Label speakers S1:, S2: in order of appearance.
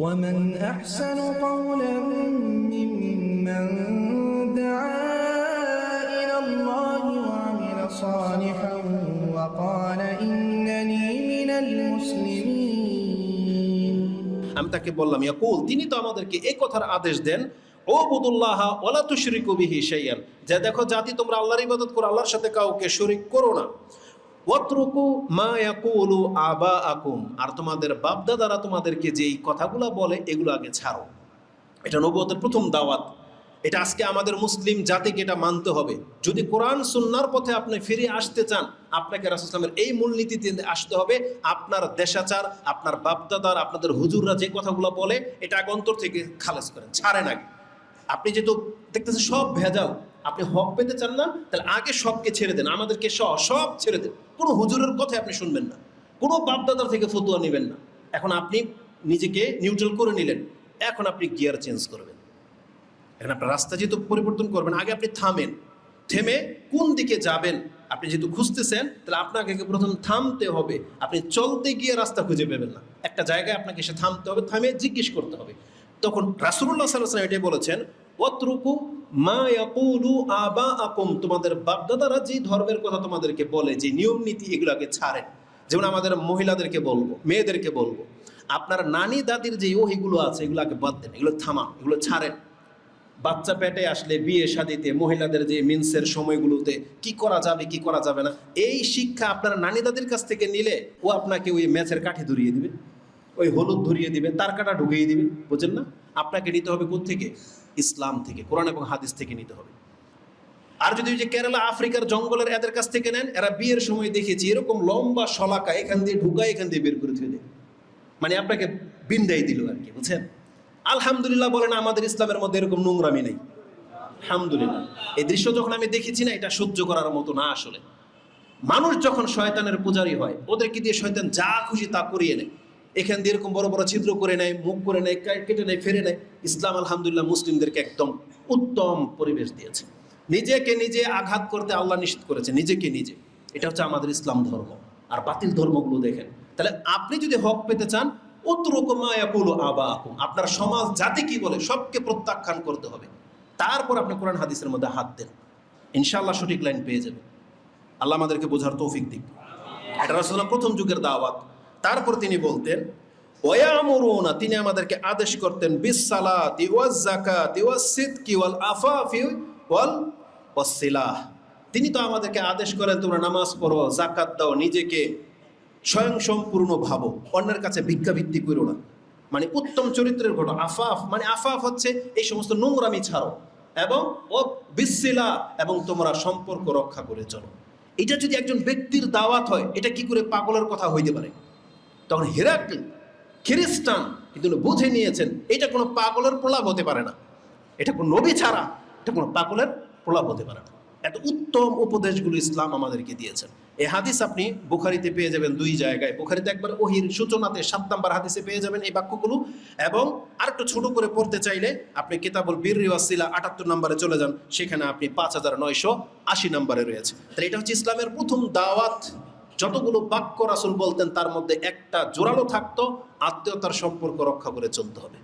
S1: ومن أحسن قولا ممن دعا إلى الله وعمل صالحا وقال إنني من المسلمين
S2: আমি তাকে বললাম ইয়াকুল তিনি তো আমাদেরকে এই কথার আদেশ দেন ও বুদুল্লাহ ওলা তুশরিকু বিহি শাইয়ান যে দেখো জাতি তোমরা আল্লাহর ইবাদত করো আল্লাহর সাথে কাউকে শরিক করো না ওয়াতরুকু মা ইয়াকুলু আবা আকুম আর তোমাদের বাপদাদারা তোমাদেরকে যেই কথাগুলো বলে, এগুলো আগে ছাড়ো। এটা নবুয়তের প্রথম দাওয়াত। এটা আজকে আমাদের মুসলিম জাতিকে এটা মানতে হবে। যদি কোরআন সুন্নার পথে আপনি ফিরে আসতে চান, আপনাকে রাসুসলামের এই মূলনীতিতে আসতে হবে, আপনার দেশাচার, আপনার বাপদাদার, আপনাদের হুজুররা যে কথাগুলো বলে, এটা আগন্তর থেকে খালাস করেন, ছাড়েন আগে। আপনি যেহেতু দেখতেছেন সব ভেজাল আপনি হক পেতে চান না, তাহলে আগে সবকে ছেড়ে দেন, আমাদেরকে সব সব ছেড়ে দেন। কোনো হুজুরের কথা আপনি শুনবেন না, কোনো বাপদাদার থেকে ফতুয়া নেবেন না। এখন আপনি নিজেকে নিউট্রাল করে নিলেন, এখন আপনি গিয়ার চেঞ্জ করবেন। এখন আপনার রাস্তা যেহেতু পরিবর্তন করবেন, আগে আপনি থামেন, থেমে কোন দিকে যাবেন, আপনি যেহেতু খুঁজতেছেন, তাহলে আপনাকে প্রথম থামতে হবে। আপনি চলতে গিয়ে রাস্তা খুঁজে পাবেন না। একটা জায়গায় আপনাকে এসে থামতে হবে, থামে জিজ্ঞেস করতে হবে। তখন রাসুল্লাহ সাল্লাম এটাই বলেছেন অত্রুকু মা ইয়াকুলু আবা তোমাদের বাপদাদারা যে ধর্মের কথা তোমাদেরকে বলে, যে নিয়ম নীতি এগুলোকে ছাড়েন যেমন আমাদের মহিলাদেরকে বলব, মেয়েদেরকে বলব, আপনার নানি দাদির যে ওহিগুলো আছে, এগুলোকে বাদ দেন, এগুলো থামান এগুলো ছাড়েন। বাচ্চা পেটে আসলে বিয়ে শাদিতে মহিলাদের যে মিন্সের সময়গুলোতে, কি করা যাবে, কি করা যাবে না, এই শিক্ষা আপনার নানি দাদির কাছ থেকে নিলে, ও আপনাকে ওই ম্যাচের কাঠি ধরিয়ে দিবে, ওই হলুদ ধরিয়ে দিবে, তার কাটা ঢুকিয়ে দিবে, বুঝেন না? আপনাকে নিতে হবে থেকে ইসলাম থেকে, কোরআন এবং হাদিস থেকে নিতে হবে। আর যদি যে কেরালা, আফ্রিকার জঙ্গলের এদের কাছ থেকে নেন, এরা বিয়ের সময় দেখেছি, এরকম লম্বা শলাকা এখান দিয়ে ঢুকায়, এখান দিয়ে বের করে দিয়ে মানে আপনাকে বিন্দাই দিল আর কি, বুঝছেন? আলহামদুলিল্লাহ বলেন, আমাদের ইসলামের মধ্যে এরকম নোংরামি নেই। আলহামদুলিল্লাহ। এই দৃশ্য যখন আমি দেখেছি না, এটা সহ্য করার মতো না আসলে। মানুষ যখন শয়তানের পূজারি হয়, ওদেরকে দিয়ে শয়তান যা খুশি তা করিয়ে নেয়। এখান দিয়ে এরকম বড় বড় ছিদ্র করে নেয়, মুখ করে নেয় কেটে নেয় ফেরে নেয়। ইসলাম আলহামদুলিল্লাহ মুসলিমদেরকে একদম উত্তম পরিবেশ দিয়েছে। নিজেকে নিজে আঘাত করতে আল্লাহ নিষেধ করেছে, নিজেকে নিজে। এটা হচ্ছে আমাদের ইসলাম ধর্ম। আর বাতিল ধর্মগুলো দেখেন। তাহলে আপনি যদি হক পেতে চান আপনার সমাজ জাতি কি বলে, সবকে প্রত্যাখ্যান করতে হবে। তারপর আপনি কোরআন হাদিসের মধ্যে হাত দেন। ইনশাল্লাহ সঠিক লাইন পেয়ে যাবেন। আল্লাহ আমাদেরকে বোঝার তৌফিক দিক। এটা প্রথম যুগের দাওয়াত। তারপর তিনি বলতেন ওয়ামুরুনা তিনি আমাদেরকে আদেশ করতেন, বিসসালাতি ওয়াজ ওয়াস সিদকি ওয়াল আফাফি ওয়াল ওয়াসিলাহ তিনি তো আমাদেরকে আদেশ করেন, তোমরা নামাজ পড়ো জাকাত দাও, নিজেকে স্বয়ং সম্পূর্ণ ভাবো, অন্যের কাছে ভিক্ষাবৃত্তি করো না। মানে উত্তম চরিত্রের ঘটো আফাফ মানে আফাফ হচ্ছে এই সমস্ত নোংরামি ছাড়ো এবং ও বিসিলা এবং তোমরা সম্পর্ক রক্ষা করে চলো। এটা যদি একজন ব্যক্তির দাওয়াত হয়, এটা কি করে পাগলের কথা হইতে পারে? তখন হেরাক্ল, খ্রিস্টান কিন্তু বুঝে নিয়েছেন, এটা কোনো পাগলের প্রলাপ হতে পারে না। এটা কোনো নবী ছাড়া এটা কোনো পাগলের প্রলাপ হতে পারে না। এত উত্তম উপদেশগুলো ইসলাম আমাদেরকে দিয়েছেন। এই হাদিস আপনি বুখারিতে পেয়ে যাবেন দুই জায়গায়। বুখারিতে একবার ওহির সূচনাতে সাত নাম্বার হাদিসে পেয়ে যাবেন এই বাক্যগুলো এবং আরেকটু ছোট করে পড়তে চাইলে আপনি কিতাবুল বীর ওয়াসিলা আটাত্তর নম্বরে চলে যান, সেখানে আপনি পাঁচ হাজার নয়শো আশি নম্বরে রয়েছে। তাহলে এটা হচ্ছে ইসলামের প্রথম দাওয়াত যতগুলো বাক্য রাসুল বলতেন তার মধ্যে একটা জোরালো থাকতো, আত্মীয়তার সম্পর্ক রক্ষা করে চলতে হবে।